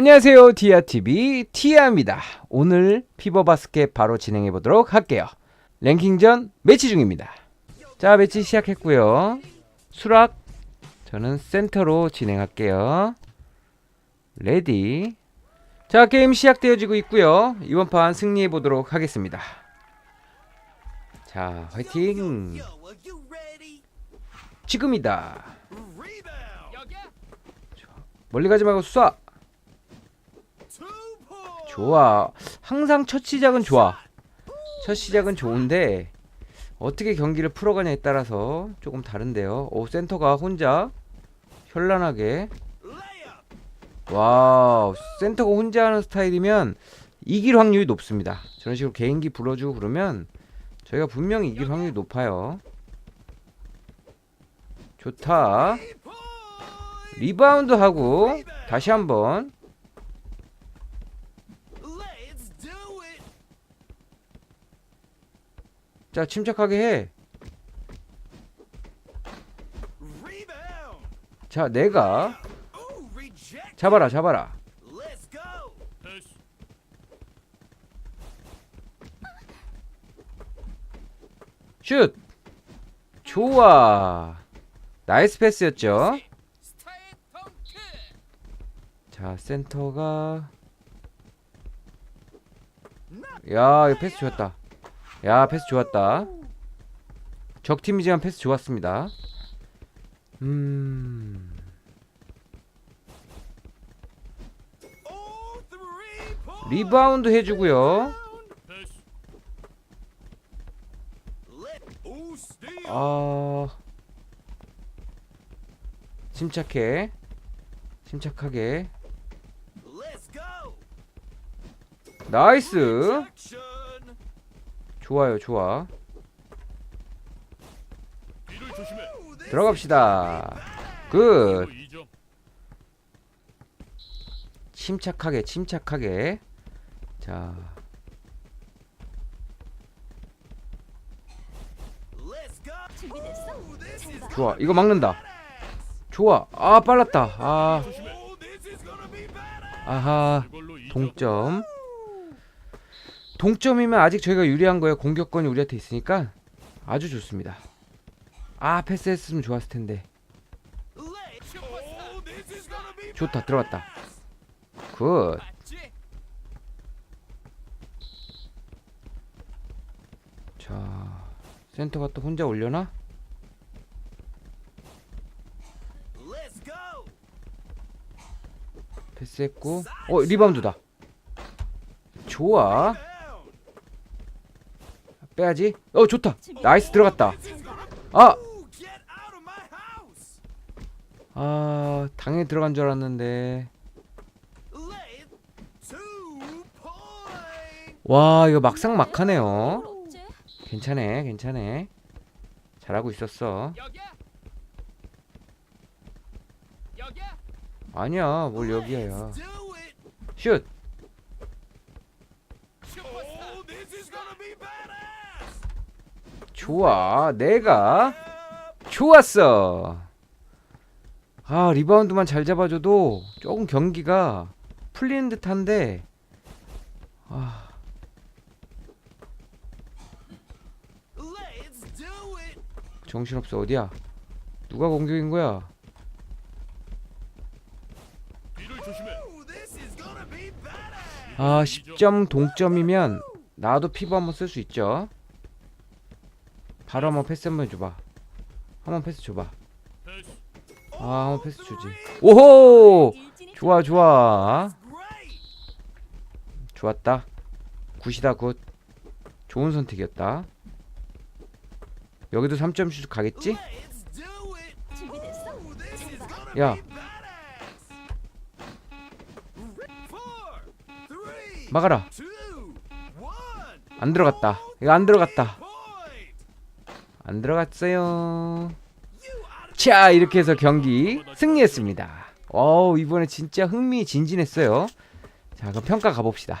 안녕하세요. 디아TV 티아입니다. 오늘 피버 바스켓 바로 진행해 보도록 할게요. 랭킹전 매치 중입니다. 자, 매치 시작했고요. 수락 저는 센터로 진행할게요. 레디. 자, 게임 시작되어지고 있고요. 이번 판 승리해 보도록 하겠습니다. 자, 화이팅. 지금이다. 멀리 가지 말고 쏴. 좋아. 항상 첫 시작은 좋아. 첫 시작은 좋은데 어떻게 경기를 풀어가냐에 따라서 조금 다른데요. 오 센터가 혼자 현란하게 와우 센터가 혼자 하는 스타일이면 이길 확률이 높습니다. 저런 식으로 개인기 불러주고 그러면 저희가 분명히 이길 확률이 높아요. 좋다. 리바운드 하고 다시 한번 자 침착하게 해. 자 내가 잡아라 잡아라. 슛. 좋아. 나이스 패스였죠. 자 센터가 야 이거 패스 좋았다. 야 패스 좋았다. 적 팀이지만 패스 좋았습니다. 음. 리바운드 해주고요. 아 침착해. 침착하게. 나이스. 좋아요, 좋아. 들어갑시다. 굿. 침착하게, 침착하게. 자. 좋아. 이거 막는다. 좋아. 아, 빨랐다. 아, 아하. 동점. 동점이면 아직 저희가 유리한 거예요. 공격권이 우리한테 있으니까 아주 좋습니다. 아 패스했으면 좋았을 텐데. 좋다 들어갔다. 굿. 자 센터가 또 혼자 올려나? 패스했고 어 리바운드다. 좋아. 빼야지. 어 좋다. 나이스 들어갔다. 아. 아 당연히 들어간 줄 알았는데. 와 이거 막상 막하네요. 괜찮네 괜찮네. 잘하고 있었어. 아니야 뭘 여기야. 슛. 좋아. 내가 좋았어. 아 리바운드만 잘 잡아줘도 조금 경기가 풀리는 듯한데 아. 정신없어. 어디야? 누가 공격인 거야? 아 10점 동점이면 나도 피부 한번 쓸 수 있죠 바로 한번 패스 한번 줘봐. 한번 패스 줘봐. 아, 한번 패스 주지. 오호! 좋아, 좋아. 좋았다. 굿이다, 굿. 좋은 선택이었다. 여기도 3점 슛 가겠지? 야. 막아라. 안 들어갔다. 이거 안 들어갔다. 안 들어갔어요. 자 이렇게 해서 경기 승리했습니다. 어우 이번에 진짜 흥미진진했어요. 자 그럼 평가 가봅시다.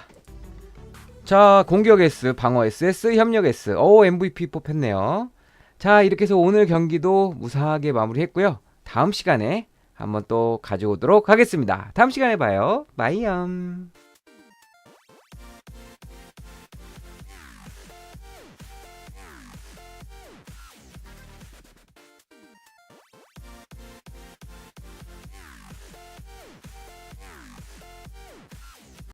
자 공격 S, 방어 S, S 협력 S. 오 MVP 뽑혔네요. 자 이렇게 해서 오늘 경기도 무사하게 마무리했고요. 다음 시간에 한번 또 가져오도록 하겠습니다. 다음 시간에 봐요. 바이엄.